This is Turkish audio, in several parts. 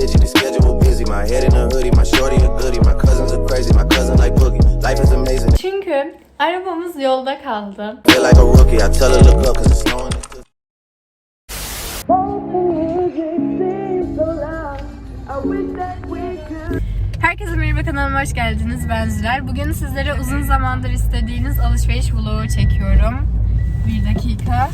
digit. The schedule busy. My head in a hoodie. My shorty a goodie. My cousins are crazy. My cousin like boogie. Life is amazing. Çünkü arabamız yolda kaldı. Feel like a rookie. I tell her look up 'cause it's snowing. Herkese merhaba kanalıma hoş geldiniz. Ben Züler. Bugün sizlere uzun zamandır istediğiniz alışveriş vlogu çekiyorum. Bir dakika.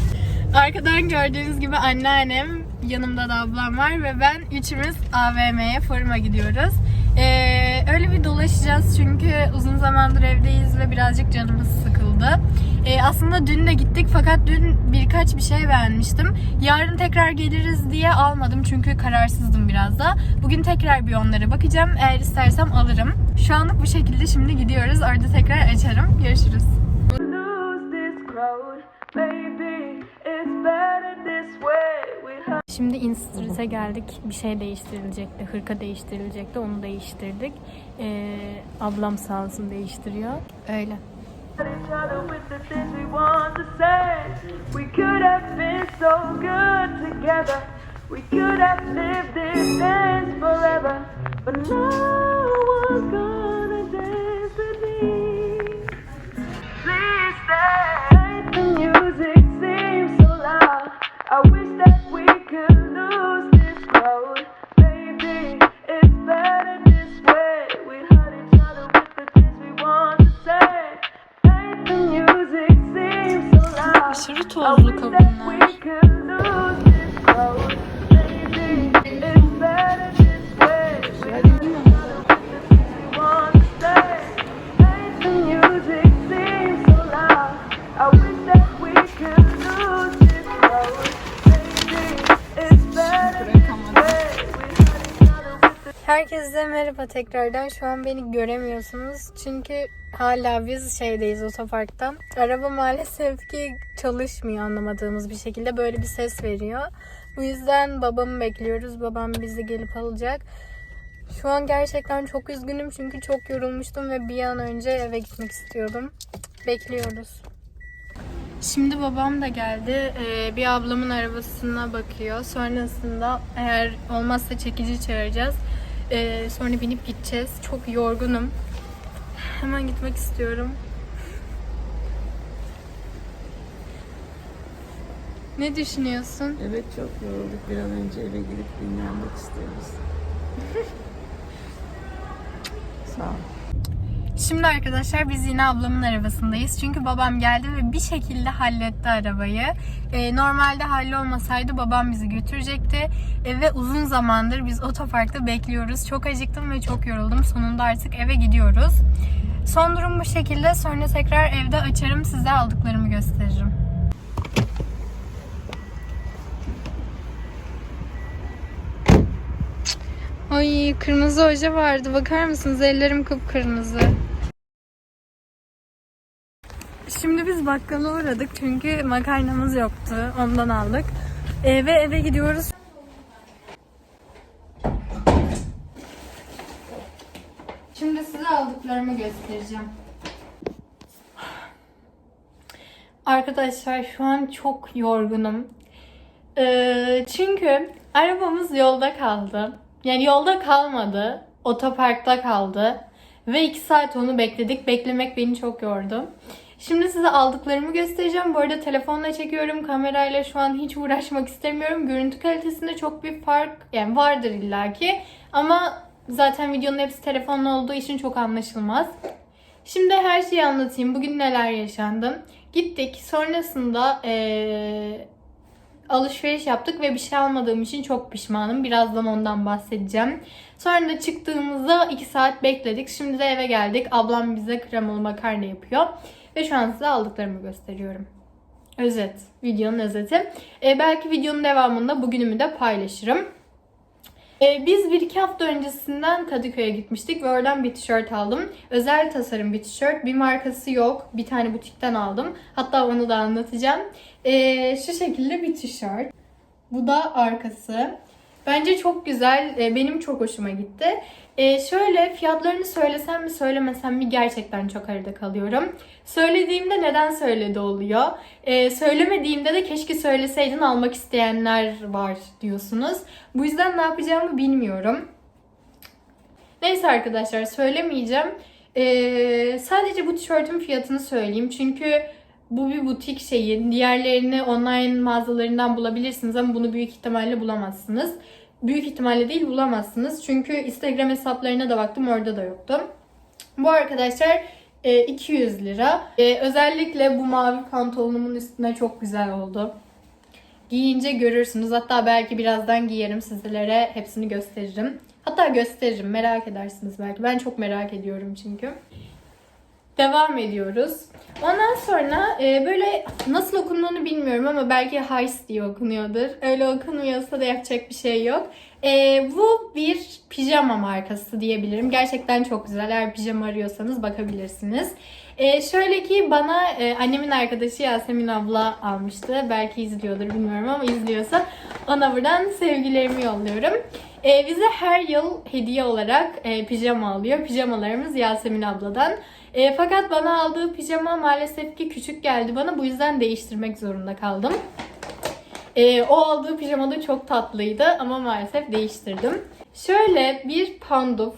Arkadan gördüğünüz gibi anneannem, yanımda da ablam var ve ben üçümüz AVM'ye foruma gidiyoruz. Ee, öyle bir dolaşacağız çünkü uzun zamandır evdeyiz ve birazcık canımız sıkıldı. Ee, aslında dün de gittik fakat dün birkaç bir şey beğenmiştim. Yarın tekrar geliriz diye almadım çünkü kararsızdım biraz da. Bugün tekrar bir onlara bakacağım. Eğer istersem alırım. Şu anlık bu şekilde şimdi gidiyoruz. Orada tekrar açarım. Görüşürüz. Şimdi Instreet'e geldik. Bir şey değiştirilecekti. Hırka değiştirilecekti. Onu değiştirdik. Ee, ablam sağ olsun değiştiriyor. Öyle. we could have lived this dance forever. But no Herkese merhaba tekrardan. Şu an beni göremiyorsunuz. Çünkü hala biz şeydeyiz otoparkta. Araba maalesef ki çalışmıyor anlamadığımız bir şekilde. Böyle bir ses veriyor. Bu yüzden babamı bekliyoruz. Babam bizi gelip alacak. Şu an gerçekten çok üzgünüm çünkü çok yorulmuştum ve bir an önce eve gitmek istiyordum. Bekliyoruz. Şimdi babam da geldi. Ee, bir ablamın arabasına bakıyor. Sonrasında eğer olmazsa çekici çağıracağız. Ee, sonra binip gideceğiz. Çok yorgunum. Hemen gitmek istiyorum. Ne düşünüyorsun? Evet çok yorulduk. Bir an önce eve gidip dinlenmek istiyoruz. Sağ ol. Şimdi arkadaşlar biz yine ablamın arabasındayız. Çünkü babam geldi ve bir şekilde halletti arabayı. Ee, normalde hallolmasaydı babam bizi götürecekti. Ee, ve uzun zamandır biz otoparkta bekliyoruz. Çok acıktım ve çok yoruldum. Sonunda artık eve gidiyoruz. Son durum bu şekilde. Sonra tekrar evde açarım size aldıklarımı gösteririm. Ay kırmızı oje vardı. Bakar mısınız? Ellerim kıpkırmızı. Biz bakkala uğradık çünkü makarnamız yoktu. Ondan aldık. Ee, ve eve gidiyoruz. Şimdi size aldıklarımı göstereceğim. Arkadaşlar şu an çok yorgunum. Ee, çünkü arabamız yolda kaldı. Yani yolda kalmadı. Otoparkta kaldı. Ve 2 saat onu bekledik. Beklemek beni çok yordu. Şimdi size aldıklarımı göstereceğim. Bu arada telefonla çekiyorum. Kamerayla şu an hiç uğraşmak istemiyorum. Görüntü kalitesinde çok bir fark yani vardır illaki. Ama zaten videonun hepsi telefonla olduğu için çok anlaşılmaz. Şimdi her şeyi anlatayım. Bugün neler yaşandı. Gittik. Sonrasında eee, alışveriş yaptık ve bir şey almadığım için çok pişmanım. Birazdan ondan bahsedeceğim. Sonra da çıktığımızda 2 saat bekledik. Şimdi de eve geldik. Ablam bize kremalı makarna yapıyor. Ve şu an size aldıklarımı gösteriyorum. Özet. Videonun özeti. Ee, belki videonun devamında bugünümü de paylaşırım. Ee, biz bir iki hafta öncesinden Kadıköy'e gitmiştik ve oradan bir tişört aldım. Özel tasarım bir tişört. Bir markası yok. Bir tane butikten aldım. Hatta onu da anlatacağım. Ee, şu şekilde bir tişört. Bu da arkası. Bence çok güzel. E, Benim çok hoşuma gitti. E, şöyle fiyatlarını söylesem mi söylemesem mi gerçekten çok arada kalıyorum. Söylediğimde neden söyledi oluyor. E, söylemediğimde de keşke söyleseydin almak isteyenler var diyorsunuz. Bu yüzden ne yapacağımı bilmiyorum. Neyse arkadaşlar söylemeyeceğim. Ee, sadece bu tişörtün fiyatını söyleyeyim. Çünkü bu bir butik şeyi. Diğerlerini online mağazalarından bulabilirsiniz ama bunu büyük ihtimalle bulamazsınız. Büyük ihtimalle değil bulamazsınız. Çünkü Instagram hesaplarına da baktım orada da yoktu. Bu arkadaşlar e, 200 lira. E, özellikle bu mavi pantolonumun üstüne çok güzel oldu. Giyince görürsünüz. Hatta belki birazdan giyerim sizlere. Hepsini gösteririm. Hatta gösteririm. Merak edersiniz belki. Ben çok merak ediyorum çünkü. Devam ediyoruz. Ondan sonra e, böyle nasıl okunduğunu bilmiyorum ama belki Heist diye okunuyordur. Öyle okunmuyorsa da yapacak bir şey yok. E, bu bir pijama markası diyebilirim. Gerçekten çok güzel. Eğer pijama arıyorsanız bakabilirsiniz. E, şöyle ki bana e, annemin arkadaşı Yasemin abla almıştı. Belki izliyordur bilmiyorum ama izliyorsa ona buradan sevgilerimi yolluyorum. E, bize her yıl hediye olarak e, pijama alıyor. Pijamalarımız Yasemin abladan. E, fakat bana aldığı pijama maalesef ki küçük geldi bana. Bu yüzden değiştirmek zorunda kaldım. E, o aldığı pijama da çok tatlıydı ama maalesef değiştirdim. Şöyle bir panduf.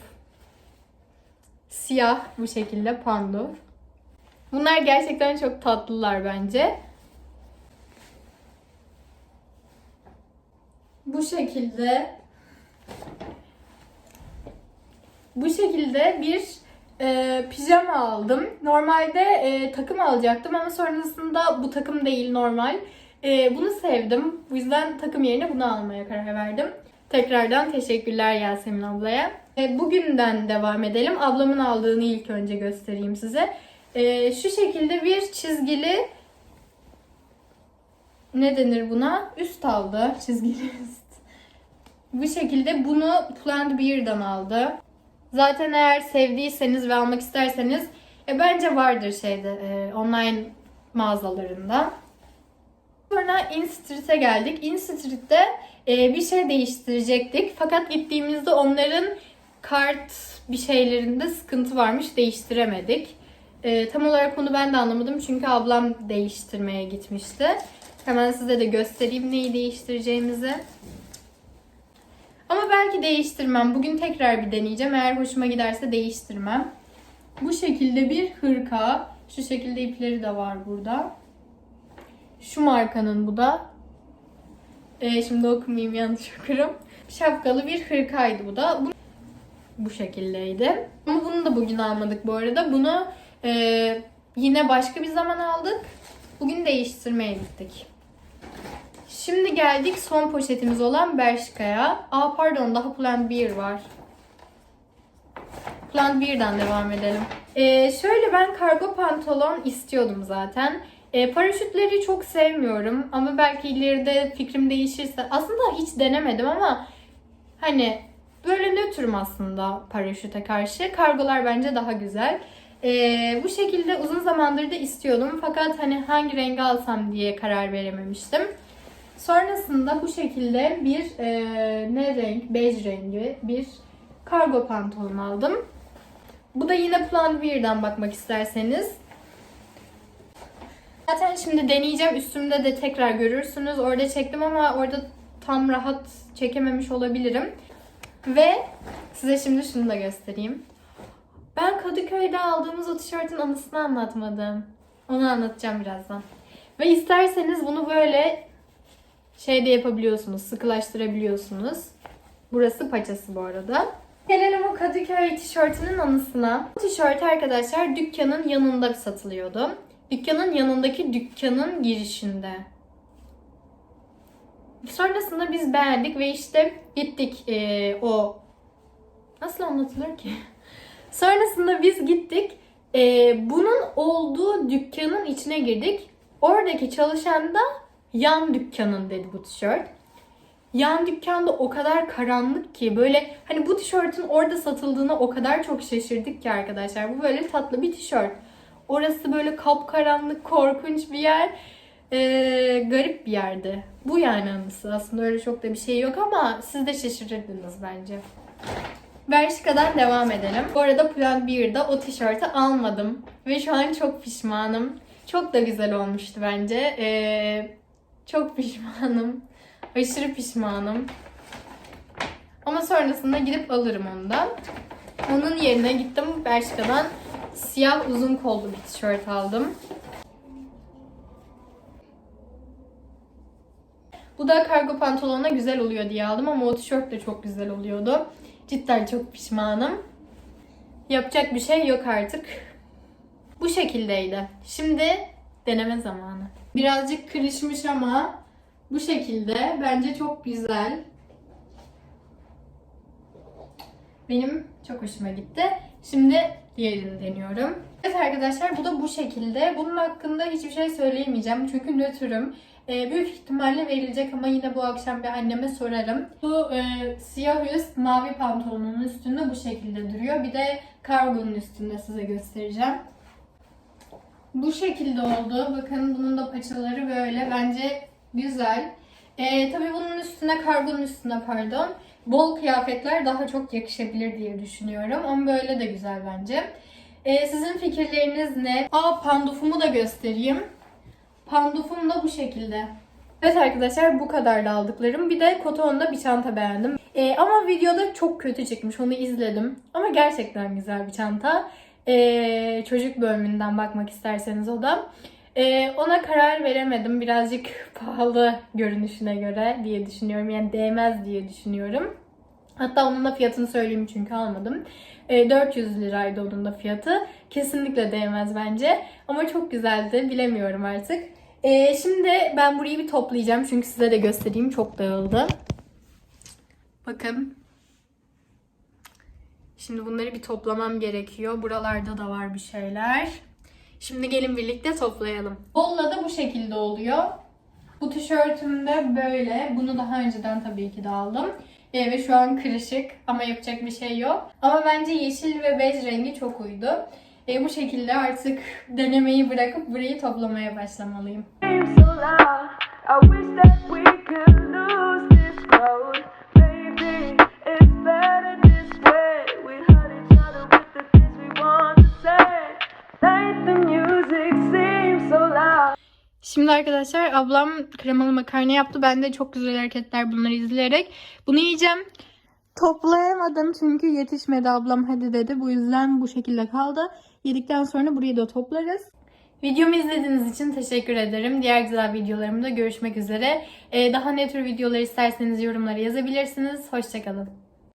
Siyah bu şekilde panduf. Bunlar gerçekten çok tatlılar bence. Bu şekilde bu şekilde bir e, pijama aldım. Normalde e, takım alacaktım ama sonrasında bu takım değil normal. E, bunu sevdim. Bu yüzden takım yerine bunu almaya karar verdim. Tekrardan teşekkürler Yasemin ablaya. E, bugünden devam edelim. Ablamın aldığını ilk önce göstereyim size. E, şu şekilde bir çizgili ne denir buna? Üst aldı. Çizgili üst. Bu şekilde bunu Plant Beer'dan aldı. Zaten eğer sevdiyseniz ve almak isterseniz e, bence vardır şeyde e, online mağazalarında. Sonra In Street'e geldik. In Street'te e, bir şey değiştirecektik. Fakat gittiğimizde onların kart bir şeylerinde sıkıntı varmış. Değiştiremedik. E, tam olarak onu ben de anlamadım. Çünkü ablam değiştirmeye gitmişti. Hemen size de göstereyim neyi değiştireceğimizi. Ama belki değiştirmem. Bugün tekrar bir deneyeceğim. Eğer hoşuma giderse değiştirmem. Bu şekilde bir hırka. Şu şekilde ipleri de var burada. Şu markanın bu da. Ee, şimdi okumayayım yanlış okurum. Şapkalı bir hırkaydı bu da. Bu, bu şekildeydi. Ama bunu da bugün almadık bu arada. Bunu e, yine başka bir zaman aldık. Bugün değiştirmeye gittik. Şimdi geldik son poşetimiz olan Bershka'ya. Aa pardon daha Plant Beer var. Plant Beer'den devam edelim. Ee, şöyle ben kargo pantolon istiyordum zaten. Ee, paraşütleri çok sevmiyorum ama belki ileride fikrim değişirse aslında hiç denemedim ama hani böyle nötrüm aslında paraşüte karşı. Kargolar bence daha güzel. Ee, bu şekilde uzun zamandır da istiyordum fakat hani hangi rengi alsam diye karar verememiştim. Sonrasında bu şekilde bir e, ne renk? Bej rengi bir kargo pantolon aldım. Bu da yine Plan Wear'dan bakmak isterseniz. Zaten şimdi deneyeceğim. Üstümde de tekrar görürsünüz. Orada çektim ama orada tam rahat çekememiş olabilirim. Ve size şimdi şunu da göstereyim. Ben Kadıköy'de aldığımız o tişörtün anısını anlatmadım. Onu anlatacağım birazdan. Ve isterseniz bunu böyle şey de yapabiliyorsunuz, sıkılaştırabiliyorsunuz. Burası paçası bu arada. Gelelim o Kadıköy tişörtünün anısına. Bu tişört arkadaşlar dükkanın yanında satılıyordu. Dükkanın yanındaki dükkanın girişinde. Sonrasında biz beğendik ve işte gittik eee, o... Nasıl anlatılır ki? Sonrasında biz gittik. eee, bunun olduğu dükkanın içine girdik. Oradaki çalışan da yan dükkanın dedi bu tişört. Yan dükkanda o kadar karanlık ki böyle hani bu tişörtün orada satıldığına o kadar çok şaşırdık ki arkadaşlar. Bu böyle tatlı bir tişört. Orası böyle kapkaranlık, korkunç bir yer. Ee, garip bir yerde. Bu yani anısı. Aslında öyle çok da bir şey yok ama siz de şaşırırdınız bence. Bershka'dan devam edelim. Bu arada Plan 1'de o tişörtü almadım. Ve şu an çok pişmanım. Çok da güzel olmuştu bence. Ee, çok pişmanım. Aşırı pişmanım. Ama sonrasında gidip alırım ondan. Onun yerine gittim Bershka'dan siyah uzun kollu bir tişört aldım. Bu da kargo pantolona güzel oluyor diye aldım ama o tişört de çok güzel oluyordu. Cidden çok pişmanım. Yapacak bir şey yok artık. Bu şekildeydi. Şimdi deneme zamanı. Birazcık kırışmış ama bu şekilde bence çok güzel. Benim çok hoşuma gitti. Şimdi diğerini deniyorum. Evet arkadaşlar bu da bu şekilde. Bunun hakkında hiçbir şey söyleyemeyeceğim çünkü nötrüm. Ee, büyük ihtimalle verilecek ama yine bu akşam bir anneme sorarım. Bu e, siyah üst mavi pantolonun üstünde bu şekilde duruyor. Bir de kargonun üstünde size göstereceğim. Bu şekilde oldu. Bakın bunun da paçaları böyle. Bence güzel. Ee, tabii bunun üstüne, kargonun üstüne pardon, bol kıyafetler daha çok yakışabilir diye düşünüyorum. Ama böyle de güzel bence. Ee, sizin fikirleriniz ne? Aa pandufumu da göstereyim. Pandufum da bu şekilde. Evet arkadaşlar bu kadar da aldıklarım. Bir de Koton'da bir çanta beğendim. Ee, ama videoda çok kötü çıkmış. Onu izledim. Ama gerçekten güzel bir çanta. Ee, çocuk bölümünden bakmak isterseniz o da. Ee, ona karar veremedim. Birazcık pahalı görünüşüne göre diye düşünüyorum. Yani değmez diye düşünüyorum. Hatta onun da fiyatını söyleyeyim çünkü almadım. Ee, 400 liraydı onun da fiyatı. Kesinlikle değmez bence. Ama çok güzeldi. Bilemiyorum artık. Ee, şimdi ben burayı bir toplayacağım. Çünkü size de göstereyim. Çok dağıldı. Bakın. Şimdi bunları bir toplamam gerekiyor. Buralarda da var bir şeyler. Şimdi gelin birlikte toplayalım. Bolla da bu şekilde oluyor. Bu tişörtüm de böyle. Bunu daha önceden tabii ki de aldım. Ee, ve şu an kırışık ama yapacak bir şey yok. Ama bence yeşil ve bej rengi çok uydu. Ee, bu şekilde artık denemeyi bırakıp burayı toplamaya başlamalıyım. I wish that we could lose Şimdi arkadaşlar ablam kremalı makarna yaptı. Ben de çok güzel hareketler bunları izleyerek bunu yiyeceğim. Toplayamadım çünkü yetişmedi ablam hadi dedi. Bu yüzden bu şekilde kaldı. Yedikten sonra burayı da toplarız. Videomu izlediğiniz için teşekkür ederim. Diğer güzel videolarımda görüşmek üzere. Ee, daha ne tür videolar isterseniz yorumlara yazabilirsiniz. Hoşçakalın.